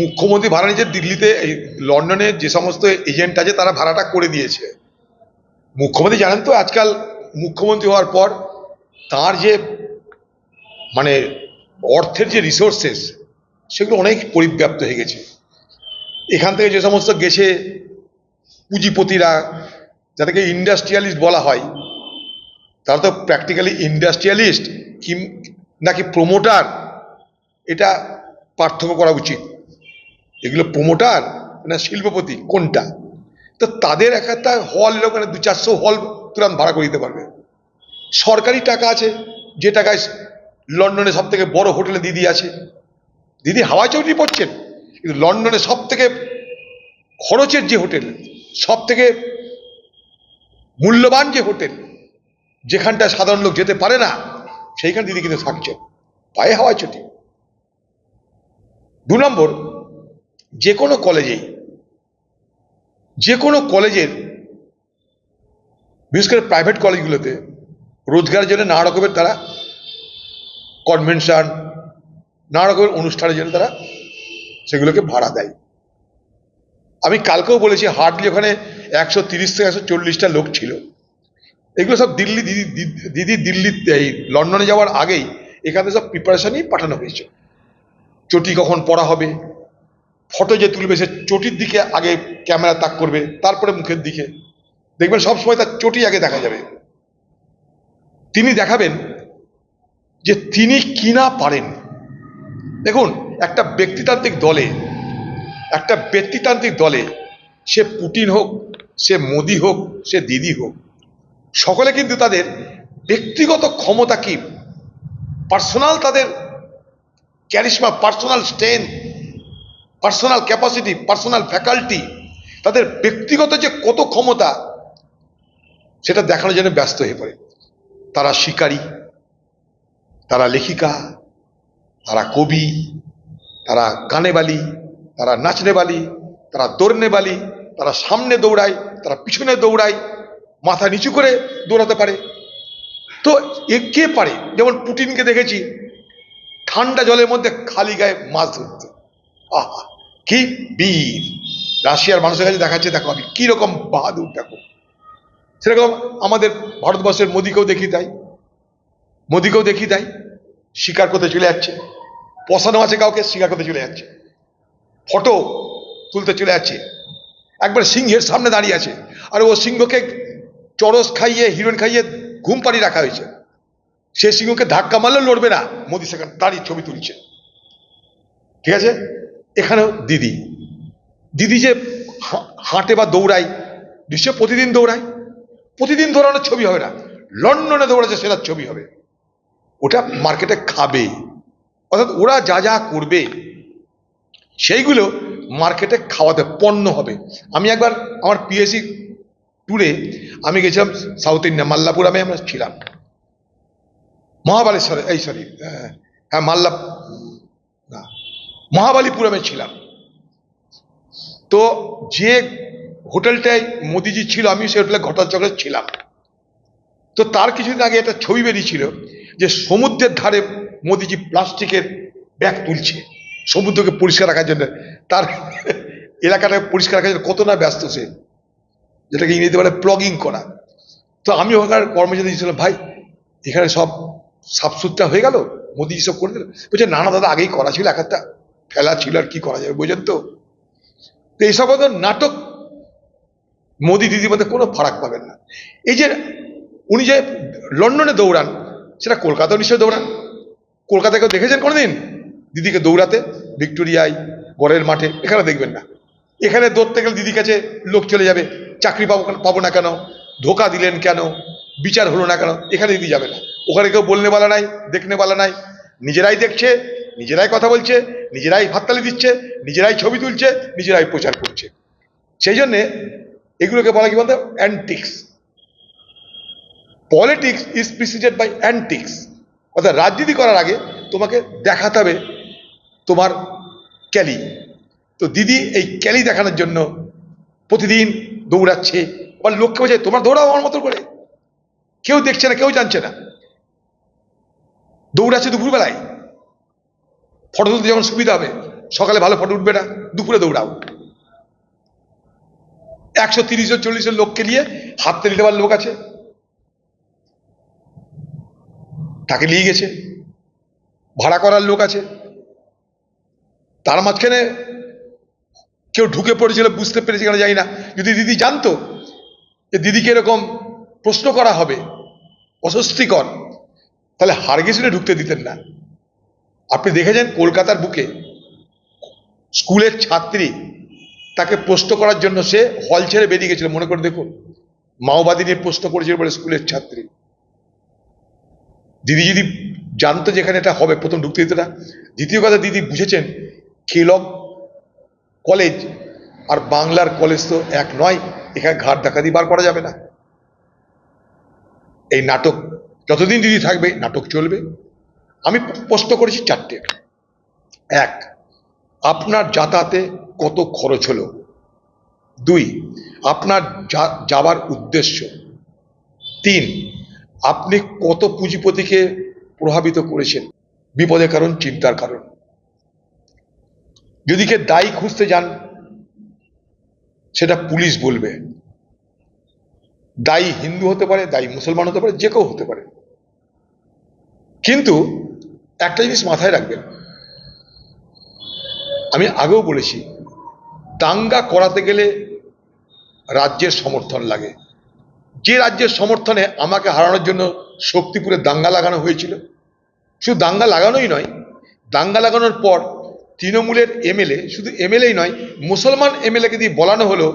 মুখ্যমন্ত্রী ভাড়া নিয়েছে দিল্লিতে, এই লন্ডনে যে সমস্ত এজেন্ট আছে তারা ভাড়াটা করে দিয়েছে। মুখ্যমন্ত্রী জানেন তো, আজকাল মুখ্যমন্ত্রী হওয়ার পর তার যে মানে অর্থের যে রিসোর্সেস সেগুলো অনেক পরিব্যাপ্ত হয়ে গেছে। এখান থেকে যে সমস্ত গেছে পুঁজিপতিরা, যাদেরকে ইন্ডাস্ট্রিয়ালিস্ট বলা হয়, তারা তো প্র্যাকটিক্যালি ইন্ডাস্ট্রিয়ালিস্ট কি নাকি প্রমোটার এটা পার্থক্য করা উচিত। এগুলো প্রমোটার না শিল্পপতি? কোনটা? তো তাদের এক একটা হল এরকম দু চারশো হল তুরান ভাড়া করে দিতে পারবে। সরকারি টাকা আছে, যে টাকায় লন্ডনে সব থেকে বড় হোটেলে দিদি আছে। দিদি হাওয়া চৌধুরী পড়ছেন, কিন্তু লন্ডনে সব থেকে খরচের যে হোটেল সব থেকে মূল্যবান যে হোটেল, যেখানটা সাধারণ লোক যেতে পারে না, সেইখানে দিদি কিন্তু থাকছে পায়ে হাওয়া চটি। দু নম্বর যে কোনো কলেজেই যে কোনো কলেজের, বিশেষ করে প্রাইভেট কলেজগুলোতে রোজগারের জন্য নানা রকমের তারা কনভেনশন নানা রকমের অনুষ্ঠানের জন্য তারা সেগুলোকে ভাড়া দেয়। আমি কালকেও বলেছি হার্ডলি ওখানে একশো তিরিশ থেকে একশো চল্লিশটা লোক ছিল। এগুলো সব দিল্লি দিদি, দিদি- দিল্লি এই লন্ডনে যাওয়ার আগেই এখানে সব প্রিপারেশনই পাঠানো হয়েছে। চটি কখন পড়া হবে ফটো যে তুলবে, সে চটির দিকে আগে ক্যামেরা তাক করবে, তারপরে মুখের দিকে। দেখবেন সবসময় তার চটি আগে দেখা যাবে। তিনি দেখাবেন যে তিনি কিনা পারেন। দেখুন, একটা ব্যক্তিতান্ত্রিক দলে, একটা ব্যক্তিতান্ত্রিক দলে, সে পুটিন হোক, সে মোদি হোক, সে দিদি হোক, সকলে কিন্তু তাদের ব্যক্তিগত ক্ষমতা কি? পার্সোনাল তাদের charisma personal strength personal capacity personal faculty তাদের ব্যক্তিগত যে কত ক্ষমতা, সেটা দেখানোর জন্য ব্যস্ত হয়ে পড়ে। তারা শিকারী, তারা লেখিকা, তারা কবি, তারা গানেবালি, তারা নাচনেবালি, তারা দৌড়নেবালি, তারা সামনে দৌড়ায়, তারা পিছনে দৌড়ায়, মাথা নিচু করে দৌড়াতে পারে। তো এ কে পারে, যেমন পুটিনকে দেখেছি, ঠান্ডা জলের মধ্যে খালি গায়ে মাছ ধরতে। আহা, কি বীর। রাশিয়ার মানুষের কাছে দেখাচ্ছে, দেখো আমি কীরকম বাহাদুর, দেখো। সেরকম আমাদের ভারতবর্ষের মোদিকেও দেখি তাই। মোদিকেও দেখি তাই, শিকার করতে চলে যাচ্ছে। পশানো আছে কাউকে, শিকার করতে চলে যাচ্ছে। ফটো তুলতে চলে যাচ্ছে। একবার সিংহের সামনে দাঁড়িয়ে আছে। আর ও সিংহকে চরস খাইয়ে, হিরোইন খাইয়ে ঘুম পাড়িয়ে রাখা হয়েছে। সে সিংহকে ধাক্কা মারলেও লড়বে না। মোদি সেখানে দাঁড়িয়ে ছবি তুলছে। ঠিক আছে? এখানেও দিদি। দিদি যে হাঁটে বা দৌড়ায়, নিশ্চয় প্রতিদিন দৌড়ায়? প্রতিদিন দৌড়ানোর ছবি হবে না। লন্ডনে দৌড়াচ্ছে সেটার ছবি হবে। ওটা মার্কেটে খাবে। অর্থাৎ ওরা যা যা করবে, সেইগুলো মার্কেটে খাওয়াতে পণ্য হবে। আমি একবার আমার পিএসসি ট্যুরে আমি গেছিলাম সাউথ ইন্ডিয়া মাল্লাপুরামে আমরা ছিলাম। মহাবালেশ্বরে, এই সরি হ্যাঁ মাল্লা মহাবালিপুরমে ছিলাম। তো যে হোটেলটায় মোদিজি ছিল আমি সেই হোটেলে ঘটাচক্রে ছিলাম। তো তার কিছুদিন আগে একটা ছবি বেরিয়েছিল যে সমুদ্রের ধারে মোদিজি প্লাস্টিকের ব্যাগ তুলছে, সমুদ্রকে পরিষ্কার রাখার জন্য। তার এলাকাটাকে পরিষ্কার রাখার জন্য কত না ব্যস্ত সে, যেটাকে ইংরেজিতে বলে প্লগিং করা। তো আমি ওখানকার কর্মচারী দিয়েছিলাম, ভাই, এখানে সব সাফসুতরা হয়ে গেল? মোদিজি সব করে দিল? বলছে, না না, দাদা, আগেই করা ছিল এক ফেলা ছিল আর কি করা যাবে বোঝেন তো? এইসব নাটক মোদি দিদির মধ্যে কোনো ফারাক পাবেন না। এই যে উনি যে লন্ডনে দৌড়ান, সেটা কলকাতাও নিশ্চয়ই দৌড়ান। কলকাতায় কেউ দেখেছেন কোনোদিন? দিদিকে দৌড়াতে, ভিক্টোরিয়ায় গড়ের মাঠে, এখানে দেখবেন না। এখানে দৌড়তে গেলে দিদির কাছে লোক চলে যাবে, চাকরি পাবো পাবো না কেন, ধোকা দিলেন কেন, বিচার হলো না কেন, এখানে দিদি যাবে না। ওখানে কেউ বলনে বালা নাই দেখনে বলা নাই, নিজেরাই দেখছে নিজেরাই কথা বলছে, নিজেরাই হাততালি দিচ্ছে, নিজেরাই ছবি তুলছে, নিজেরাই প্রচার করছে। সেই জন্যে এগুলোকে বলা কি বলতে? Antics politics is preceded by antics অর্থাৎ রাজনীতি করার আগে তোমাকে দেখাতে হবে তোমার ক্যালি। তো দিদি এই ক্যালি দেখানোর জন্য প্রতিদিন দৌড়াচ্ছে, আবার লোককে বোঝায় তোমার দৌড়াও আমার মতো করে। কেউ দেখছে না, কেউ জানছে না। দৌড়াচ্ছে দুপুরবেলায়। ফটো তুলতে যখন সুবিধা হবে, সকালে ভালো ফটো উঠবে না, দুপুরে দৌড়াও। একশো তিরিশ জন, চল্লিশ জন লোককে নিয়ে হাততে নিতে পারার লোক আছে। তাকে নিয়ে গেছে। ভাড়া করার লোক আছে। তার মাঝখানে কেউ ঢুকে পড়েছিল, বুঝতে পেরেছে কেন জানি না। যদি দিদি জানতো যে দিদিকে এরকম প্রশ্ন করা হবে, অস্বস্তিকর, তাহলে হারগেসিনে ঢুকতে দিতেন না। আপনি দেখেছেন কলকাতার বুকে স্কুলের ছাত্রী তাকে প্রশ্ন করার জন্য সে হল ছেড়ে বেরিয়ে গেছিল, মনে করে দেখুন। মাওবাদী নিয়ে প্রশ্ন করেছিল বলে স্কুলের ছাত্রী। দিদি যদি জানতো যেখানে এটা হবে, প্রথম ঢুকতে দিত না। দ্বিতীয় কথা, দিদি বুঝেছেন কেলক কলেজ আর বাংলার কলেজ তো এক নয়, এখানে ঘাট ডাকাতি বার করা যাবে না। এই নাটক, যতদিন দিদি থাকবে, নাটক চলবে। আমি প্রশ্ন করেছি চারটে। এক, আপনার যাতায়াতে কত খরচ হলো? দুই, আপনার যাবার উদ্দেশ্য। তিন, আপনি কত পুঁজিপতিকে প্রভাবিত করেছেন? বিপদের কারণ, চিন্তার কারণ। যদি কে দায়ী খুঁজতে যান, সেটা পুলিশ বলবে। দায়ী হিন্দু হতে পারে, দায়ী মুসলমান হতে পারে, যে কেউ হতে পারে। কিন্তু একটা জিনিস মাথায় রাখবেন। আমি আগেও বলেছি, দাঙ্গা করাতে গেলে রাজ্যের সমর্থন লাগে। যে রাজ্যের সমর্থনে আমাকে হারানোর জন্য শক্তিপুরে দাঙ্গা লাগানো হয়েছিল, শুধু দাঙ্গা লাগানোই নয়, দাঙ্গা লাগানোর পর তৃণমূলের এমএলএ, শুধু এমএলএই নয়, মুসলমান এমএলএকে দিয়ে বলানো হলো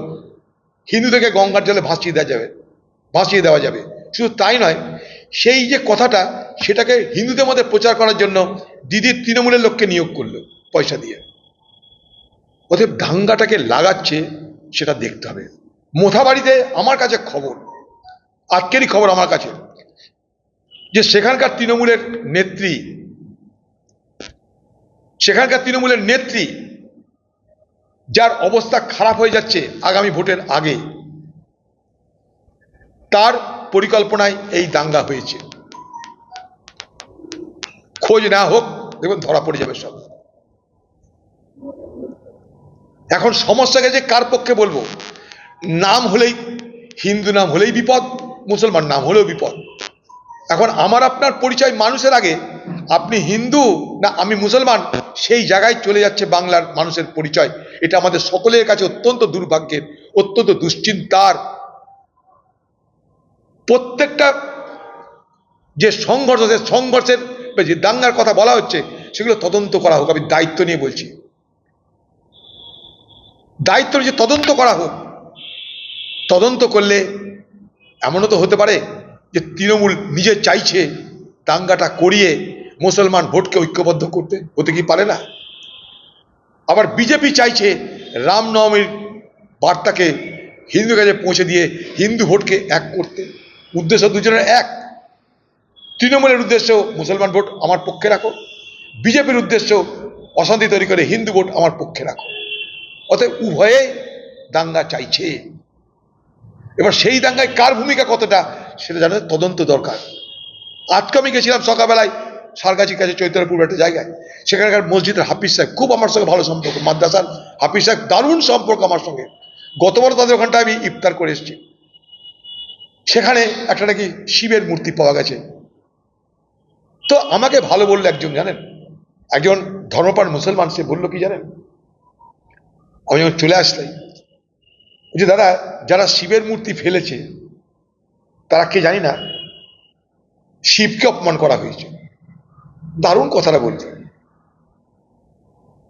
হিন্দু থেকে গঙ্গার জলে ভাসিয়ে দেওয়া যাবে, ভাসিয়ে দেওয়া যাবে। শুধু তাই নয় সেই যে কথাটা, সেটাকে হিন্দুদের মধ্যে প্রচার করার জন্য দিদির তৃণমূলের লোককে নিয়োগ করল পয়সা দিয়ে। অতএব দাঙ্গাটাকে লাগাচ্ছে, সেটা দেখতে হবে। মোথাবাড়িতে আমার কাছে খবর, আজকেরই খবর আমার কাছে, যে সেখানকার তৃণমূলের নেত্রী, সেখানকার তৃণমূলের নেত্রী, যার অবস্থা খারাপ হয়ে যাচ্ছে আগামী ভোটের আগে, তার পরিকল্পনায় এই দাঙ্গা হয়েছে খোঁজ না হোক, দেখুন ধরা পড়ে যাবে সব। এখন সমস্যা গেছে কার পক্ষে বলব? নাম হলেই, হিন্দু নাম হলেই বিপদ, মুসলমান নাম হলেও বিপদ। এখন আমার আপনার পরিচয় মানুষের আগে, আপনি হিন্দু না আমি মুসলমান, সেই জায়গায় চলে যাচ্ছে বাংলার মানুষের পরিচয়। এটা আমাদের সকলের কাছে অত্যন্ত দুর্ভাগ্যের, অত্যন্ত দুশ্চিন্তার প্রত্যেকটা যে সংঘর্ষ সে সংঘর্ষের যে দাঙ্গার কথা বলা হচ্ছে, সেগুলো তদন্ত করা হোক, আমি দায়িত্ব নিয়ে বলছি। দায়িত্ব যে তদন্ত করা হোক, তদন্ত করলে এমনও তো হতে পারে যে তৃণমূল নিজে চাইছে দাঙ্গাটা করিয়ে মুসলমান ভোটকে ঐক্যবদ্ধ করতে, হতে কি পারে না? আবার বিজেপি চাইছে রামনবমীর বার্তাকে হিন্দু কাছে পৌঁছে দিয়ে হিন্দু ভোটকে এক করতে। উদ্দেশ্য দুজনের এক। তৃণমূলের উদ্দেশ্য মুসলমান ভোট আমার পক্ষে রাখো। বিজেপির উদ্দেশ্য অশান্তি তৈরি করে হিন্দু ভোট আমার পক্ষে রাখো। অতএব উভয়ে দাঙ্গা চাইছে। এবার সেই দাঙ্গায় কার ভূমিকা কতটা, সেটা জানার তদন্ত দরকার। আজকে আমি গেছিলাম সকালবেলায় সারগাছির কাছে চৈতন্যপুর একটা জায়গায়। সেখানকার মসজিদের হাফিজ সাহেব খুব আমার সঙ্গে ভালো সম্পর্ক। মাদ্রাসার হাফিজ সাহেব দারুণ সম্পর্ক আমার সঙ্গে। গতবার তাদের ওখানটায় আমি ইফতার করে এসেছি। সেখানে একটা নাকি শিবের মূর্তি পাওয়া গেছে। তো আমাকে ভালো বলল একজন, জানেন? একজন ধর্মপ্রাণ মুসলমান, সে বলল কি জানেন? আমি যখন চলে আসলাই যে দাদা, যারা শিবের মূর্তি ফেলেছে, তারা কে জানি না শিবকে অপমান করা হয়েছে। দারুণ কথাটা বলছে।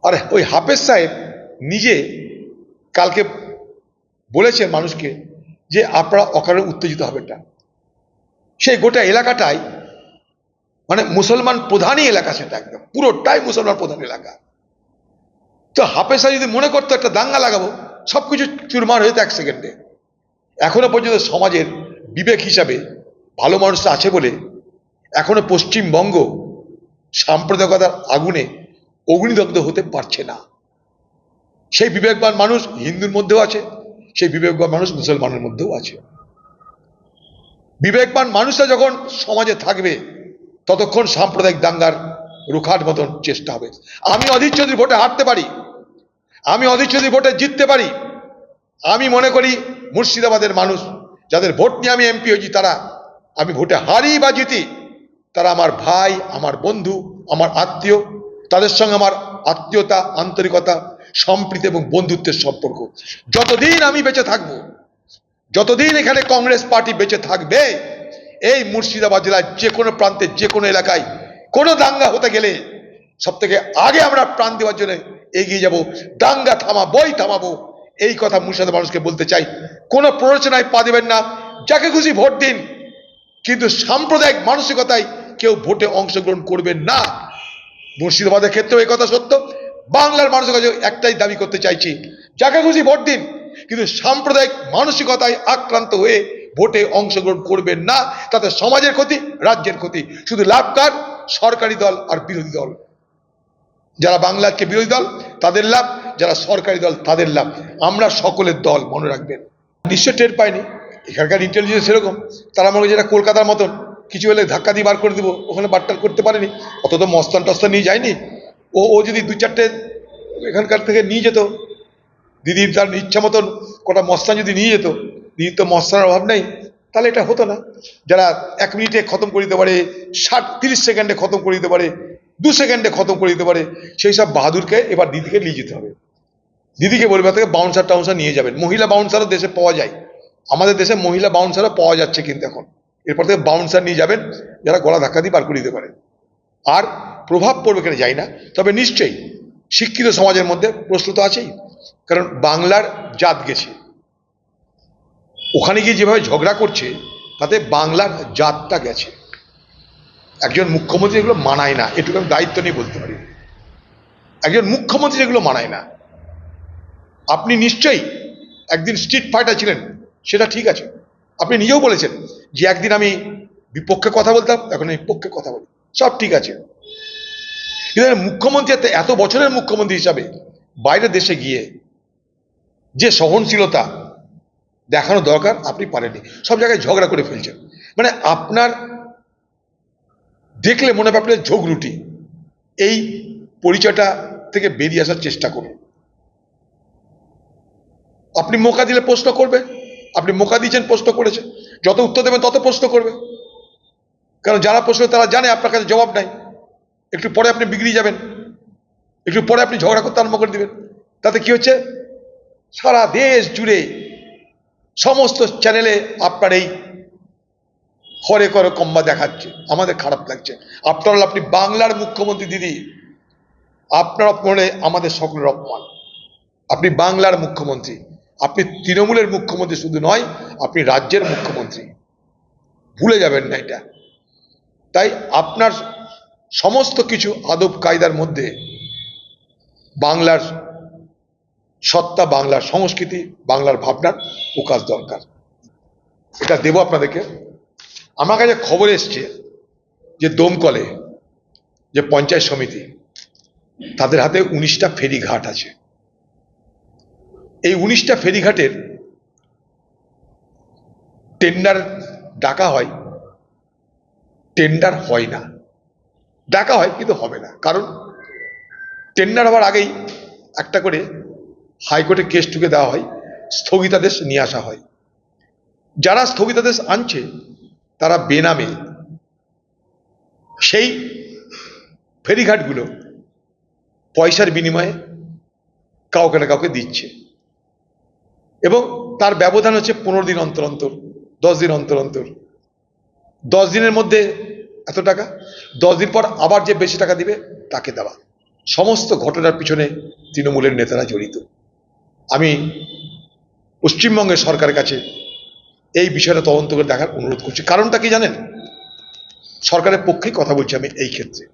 আর ওই হাফেজ সাহেব নিজে কালকে বলেছেন মানুষকে যে আপনারা অকারণে উত্তেজিত হবেন না। সেই গোটা এলাকাটাই মানে মুসলমান প্রধানই এলাকা সেটা একদম। পুরোটাই মুসলমান প্রধান এলাকা। তো হাফেজ যদি মনে করতো একটা দাঙ্গা লাগাবো সব কিছু চুরমার হয়ে যেত এক সেকেন্ডে। এখনও পর্যন্ত সমাজের বিবেক হিসাবে ভালো মানুষরা আছে বলে এখনও পশ্চিমবঙ্গ সাম্প্রদায়িকতার আগুনে অগ্নিদগ্ধ হতে পারছে না। সেই বিবেকবান মানুষ হিন্দুর মধ্যেও আছে সেই বিবেকবান মানুষ মুসলমানের মধ্যেও আছে। বিবেকবান মানুষরা যখন সমাজে থাকবে, ততক্ষণ সাম্প্রদায়িক দাঙ্গার রুখাট মতন চেষ্টা হবে। আমি অধীর চৌধুরী ভোটে হারতে পারি, আমি অধীর চৌধুরী ভোটে জিততে পারি, আমি মনে করি মুর্শিদাবাদের মানুষ, যাদের ভোট নিয়ে আমি এমপি হয়েছি, তারা আমি ভোটে হারি বা জিতি, তারা আমার ভাই, আমার বন্ধু, আমার আত্মীয়, তাদের সঙ্গে আমার আত্মীয়তা, আন্তরিকতা সম্প্রীতি এবং বন্ধুত্বের সম্পর্ক। যতদিন আমি বেঁচে থাকব, যতদিন এখানে কংগ্রেস পার্টি বেঁচে থাকবে, এই মুর্শিদাবাদ জেলার যে কোনো প্রান্তে, যে কোনো এলাকায়, কোনো দাঙ্গা হতে গেলে সব থেকে আগে আমরা প্রাণ দেওয়ার জন্য এগিয়ে যাব। দাঙ্গা থামাবই থামাবো। এই কথা মুর্শিদাবাদ মানুষকে বলতে চাই। কোনো প্ররোচনায় পা দেবেন না। যাকে খুশি ভোট দিন। কিন্তু সাম্প্রদায়িক মানসিকতায় কেউ ভোটে অংশগ্রহণ করবেন না। মুর্শিদাবাদের ক্ষেত্রেও কথা সত্য। বাংলার মানুষের কাছে একটাই দাবি করতে চাইছি, যাকে খুশি ভোট দিন, কিন্তু সাম্প্রদায়িক মানসিকতায় আক্রান্ত হয়ে ভোটে অংশগ্রহণ করবেন না, তাতে সমাজের ক্ষতি, রাজ্যের ক্ষতি। শুধু লাভ কার? সরকারি দল আর বিরোধী দল। যারা বাংলাকে বিরোধী দল, তাদের লাভ, যারা সরকারি দল, তাদের লাভ। আমরা সকলের দল, মনে রাখবেন। নিশ্চয় টের পায়নি এখানকার ইন্টেলিজেন্স সেরকম। তারা মনে যেটা কলকাতার মতন। কিছু হলে ধাক্কা দিয়ে বার করে দেবো, ওখানে বাট্টার করতে পারেনি। অত তো মস্তান টস্তান নিয়ে যায়নি। ও ও যদি দু চারটে এখানকার থেকে নিয়ে যেত, দিদির তার ইচ্ছা মতন কটা মস্তান যদি নিয়ে যেত, দিদির তো মস্তানের অভাব নেই, তাহলে এটা হতো না। যারা এক মিনিটে খতম করে দিতে পারে, ষাট তিরিশ সেকেন্ডে খতম করে দিতে পারে, দু সেকেন্ডে খতম করে দিতে পারে, সেই সব বাহাদুরকে এবার দিদিকে নিয়ে যেতে হবে। দিদিকে বলবে থেকে বাউন্সার টাউন্সার নিয়ে যাবেন। মহিলা বাউন্সারও দেশে পাওয়া যায়। আমাদের দেশে মহিলা বাউন্সারও পাওয়া যাচ্ছে কিন্তু এখন। এরপর থেকে বাউন্সার নিয়ে যাবেন, যারা গলা ধাক্কা দিয়ে বার করে দিতে পারে। আর প্রভাব পড়বে কেন যাই না, তবে নিশ্চয়ই শিক্ষিত সমাজের মধ্যে প্রশ্ন তো আছেই। কারণ বাংলার জাত গেছে। ওখানে গিয়ে যেভাবে ঝগড়া করছে, তাতে বাংলার জাতটা গেছে। একজন মুখ্যমন্ত্রী এগুলো মানায় না, এটুকু আমি দায়িত্ব নিয়ে বলতে পারি। একজন মুখ্যমন্ত্রী এগুলো মানায় না। আপনি নিশ্চয়ই একদিন স্ট্রিট ফাইটার ছিলেন, সেটা ঠিক আছে। আপনি নিজেও বলেছেন যে একদিন আমি বিপক্ষে কথা বলতাম, এখন আমি পক্ষে কথা বলি। সব ঠিক আছে। মুখ্যমন্ত্রী এত- বছরের মুখ্যমন্ত্রী হিসাবে বাইরের দেশে গিয়ে যে সহনশীলতা দেখানো দরকার, আপনি পারেননি। সব জায়গায় ঝগড়া করে ফেলছেন। মানে আপনার দেখলে মনে হবে আপনার ঝোগরুটি এই পরিচয়টা থেকে বেরিয়ে আসার চেষ্টা করুন। আপনি মোকা দিলে প্রশ্ন করবে, আপনি মোকা দিয়েছেন, প্রশ্ন করেছে যত উত্তর দেবেন তত প্রশ্ন করবে। কারণ যারা প্রশ্ন তারা জানে, আপনার কাছে জবাব নাই। একটু পরে আপনি বিগড়ে যাবেন। একটু পরে আপনি ঝগড়া করতে আরম্ভ করে দিবেন। তাতে কি হচ্ছে? সারা দেশ জুড়ে সমস্ত চ্যানেলে আপনার এই হরে করে কম্বা দেখাচ্ছে। আমাদের খারাপ লাগছে। আপনার আপনি বাংলার মুখ্যমন্ত্রী, দিদি। আপনার অপমানে আমাদের সকলের অপমান। আপনি বাংলার মুখ্যমন্ত্রী। আপনি তৃণমূলের মুখ্যমন্ত্রী শুধু নয়, আপনি রাজ্যের মুখ্যমন্ত্রী। ভুলে যাবেন না এটা। তাই আপনার সমস্ত কিছু আদব কায়দার মধ্যে বাংলার সত্তা, বাংলার সংস্কৃতি, বাংলার ভাবনার প্রকাশ দরকার। এটা দেব আপনাদেরকে। আমার কাছে খবর এসছে যে দমকলে যে পঞ্চায়েত সমিতি, তাদের হাতে উনিশটা ফেরিঘাট আছে। এই উনিশটা ফেরিঘাটের টেন্ডার ডাকা হয় টেন্ডার হয় না। ডাকা হয়, কিন্তু হবে না। কারণ টেন্ডার হওয়ার আগেই একটা করে হাইকোর্টে কেস ঠুকে দেওয়া হয়, স্থগিতাদেশ নিয়ে আসা হয়। যারা স্থগিতাদেশ আনছে, তারা বেনামে সেই ফেরিঘাটগুলো পয়সার বিনিময়ে কাউকে না কাউকে দিচ্ছে। এবং তার ব্যবধান হচ্ছে পনেরো দিন অন্তর অন্তর, দশ দিন অন্তর অন্তর। দশ দিনের মধ্যে এত টাকা, দশ দিন পর আবার যে বেশি টাকা দিবে, তাকে দেওয়া। সমস্ত ঘটনার পিছনে তৃণমূলের নেতারা জড়িত। আমি পশ্চিমবঙ্গের সরকারের কাছে এই বিষয়টা তদন্ত করে দেখার অনুরোধ করছি। কারণটা কি জানেন? সরকারের পক্ষেই কথা বলছি আমি এই ক্ষেত্রে।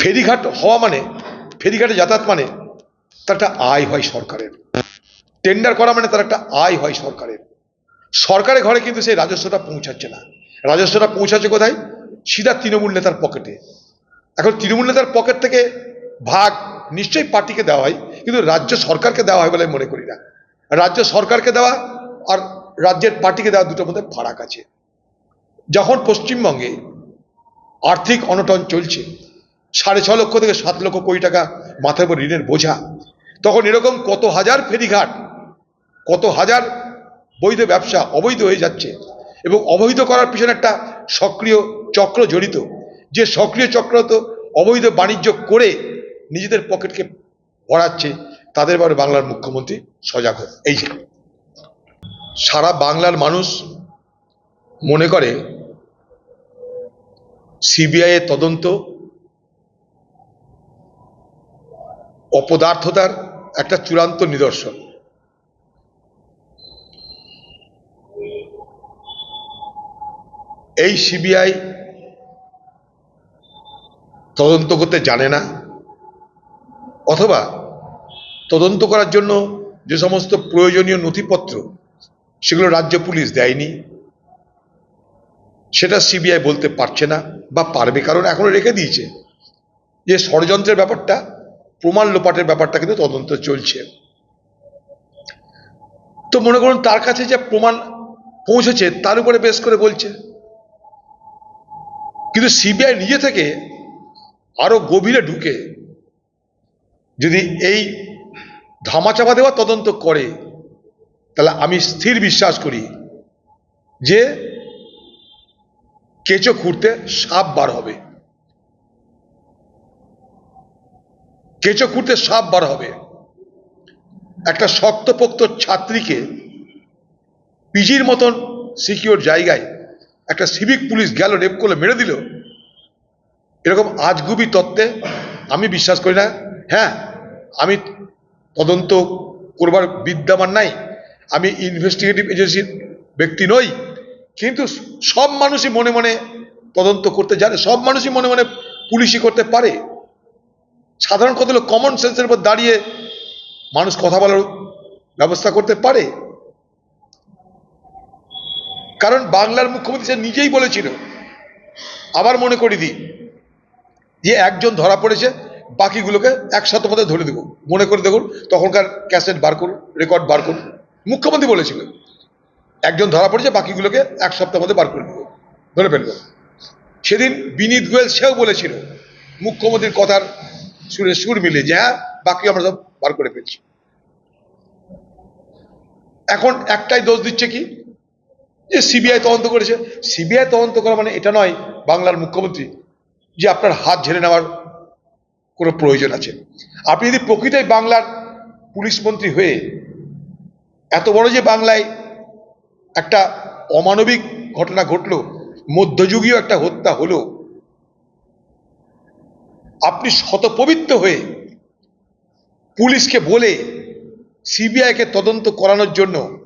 ফেরিঘাট হওয়া মানে ফেরিঘাটে যাতায়াত মানে তার একটা আয় হয় সরকারের। টেন্ডার করা মানে তার একটা আয় হয় সরকারের। সরকারের ঘরে কিন্তু সেই রাজস্বটা পৌঁছাচ্ছে না। রাজস্বটা পৌঁছাচ্ছে কোথায়? সিধা তৃণমূল নেতার পকেটে। এখন তৃণমূল নেতার পকেট থেকে ভাগ নিশ্চয়ই পার্টিকে দেওয়া হয়, কিন্তু রাজ্য সরকারকে দেওয়া হয় বলে মনে করি না। রাজ্য সরকারকে দেওয়া আর রাজ্যের পার্টিকে দেওয়া দুটোর মধ্যে ফারাক আছে। যখন পশ্চিমবঙ্গে আর্থিক অনটন চলছে, সাড়ে ছ লক্ষ থেকে সাত লক্ষ কোটি টাকা মাথার উপর ঋণের বোঝা, তখন এরকম কত হাজার ফেরিঘাট, কত হাজার বৈধ ব্যবসা অবৈধ হয়ে যাচ্ছে এবং অবৈধ করার পিছনে একটা সক্রিয় চক্র জড়িত। যে সক্রিয় চক্র তো অবৈধ বাণিজ্য করে নিজেদের পকেটকে ভরাচ্ছে, তাদের বারে বাংলার মুখ্যমন্ত্রী সজাগ হোক। এই যে, সারা বাংলার মানুষ মনে করে, সিবিআই এর তদন্ত অপদার্থতার একটা চূড়ান্ত নিদর্শন। এই সিবিআই তদন্ত করতে জানে না, অথবা তদন্ত করার জন্য যে সমস্ত প্রয়োজনীয় নথিপত্র সেগুলো রাজ্য পুলিশ দেয়নি, সেটা সিবিআই বলতে পারছে না বা পারবে, কারণ এখনও রেখে দিয়েছে যে ষড়যন্ত্রের ব্যাপারটা, প্রমাণ লোপাটের ব্যাপারটা কিন্তু তদন্ত চলছে। তো মনে করুন তার কাছে যে প্রমাণ পৌঁছেছে, তার উপরে বেশ করে বলছে। কিন্তু সিবিআই নিজে থেকে আরও গভীরে ঢুকে যদি এই ধামাচাপা দেওয়া তদন্ত করে, তাহলে আমি স্থির বিশ্বাস করি যে কেঁচো খুঁড়তে সাপ বার হবে। কেঁচো খুঁড়তে সাপ বার হবে। একটা শক্তপোক্ত ছাত্রীকে পিজির মতন সিকিউর জায়গায় একটা সিভিক পুলিশ গেল রেপ করলে, মেরে দিল। এরকম আজগুবি তত্ত্বে আমি বিশ্বাস করি না। হ্যাঁ আমি তদন্ত করবার বিদ্যমান নাই। আমি ইনভেস্টিগেটিভ এজেন্সির ব্যক্তি নই। কিন্তু সব মানুষই মনে মনে তদন্ত করতে জানে, সব মানুষই মনে মনে পুলিশি করতে পারে। সাধারণ কত কমন সেন্সের উপর দাঁড়িয়ে মানুষ কথা বলার ব্যবস্থা করতে পারে। কারণ বাংলার মুখ্যমন্ত্রী সে নিজেই বলেছিল। আবার মনে করি দিই যে একজন ধরা পড়েছে, বাকিগুলোকে এক সপ্তাহ মধ্যে ধরে দেবো। মনে করে দেখুন, তখনকার ক্যাসেট বার করুন, রেকর্ড বার করুন। মুখ্যমন্ত্রী বলেছিল, একজন ধরা পড়েছে, বাকিগুলোকে এক সপ্তাহ মধ্যে বার করে দেবো, ধরে ফেলব। সেদিন বিনীত গোয়েল সেও বলেছিল, মুখ্যমন্ত্রীর কথার সুরে সুর মিলে যে হ্যাঁ বাকি আমরা সব বার করে ফেলছি। এখন একটাই দোষ দিচ্ছে কি? যে সিবিআই তদন্ত করেছে, সিবিআই তদন্ত করা মানে এটা নয়, বাংলার মুখ্যমন্ত্রী, যে আপনার হাত ঝেড়ে নেওয়ার কোনো প্রয়োজন আছে। আপনি যদি প্রকৃতই বাংলার পুলিশ মন্ত্রী হয়ে এত বড় যে বাংলায় একটা অমানবিক ঘটনা ঘটলো, মধ্যযুগীয় একটা হত্যা হলো, আপনি শতপবিত্র হয়ে পুলিশকে বলে সিবিআইকে তদন্ত করানোর জন্য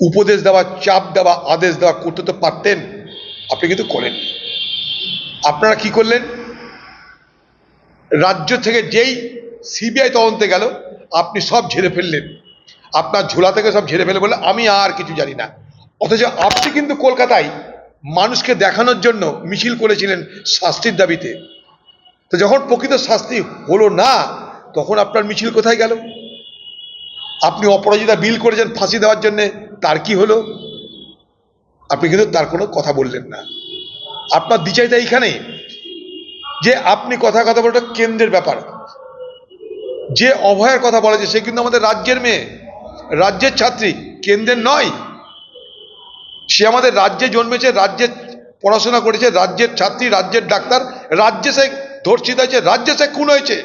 উপদেশ দেওয়া, চাপ দেওয়া, আদেশ দেওয়া করতে তো পারতেন। আপনি কিন্তু করেন। আপনারা কি করলেন? রাজ্য থেকে যেই সিবিআই তদন্তে গেল, আপনি সব ঝেড়ে ফেললেন। আপনার ঝোলা থেকে সব ঝেড়ে ফেলে বলে আমি আর কিছু জানি না। অথচ আপনি কিন্তু কলকাতায় মানুষকে দেখানোর জন্য মিছিল করেছিলেন শাস্তির দাবিতে। তো যখন প্রকৃত শাস্তি হলো না, তখন আপনার মিছিল কোথায় গেল? আপনি অপরাজিতা বিল করেছেন ফাঁসি দেওয়ার জন্যে। তার কি হলো? আপনি কিন্তু তার কোনো কথা বললেন না। আপনার দ্বিচাইতা এইখানে যে আপনি কথা কথা বলটা কেন্দ্রের ব্যাপার। যে অভয়ের কথা বলা সে কিন্তু আমাদের রাজ্যের মেয়ে, রাজ্যের ছাত্রী, কেন্দ্রের নয়। সে আমাদের রাজ্যে জন্মেছে, রাজ্যে পড়াশোনা করেছে, রাজ্যের ছাত্রী, রাজ্যের ডাক্তার, রাজ্যে সে ধর্ষিত হয়েছে, রাজ্যে সে খুন হয়েছে।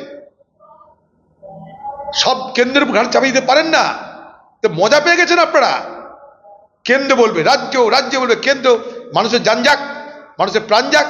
সব কেন্দ্রের ঘাট চাপিয়ে দিতে পারেন না। তো মজা পেয়ে গেছেন আপনারা। কেন্দ্র বলবে রাজ্য রাজ্য বলবে কেন্দ্র। মানুষের যান যাক মানুষের প্রাণ যাক।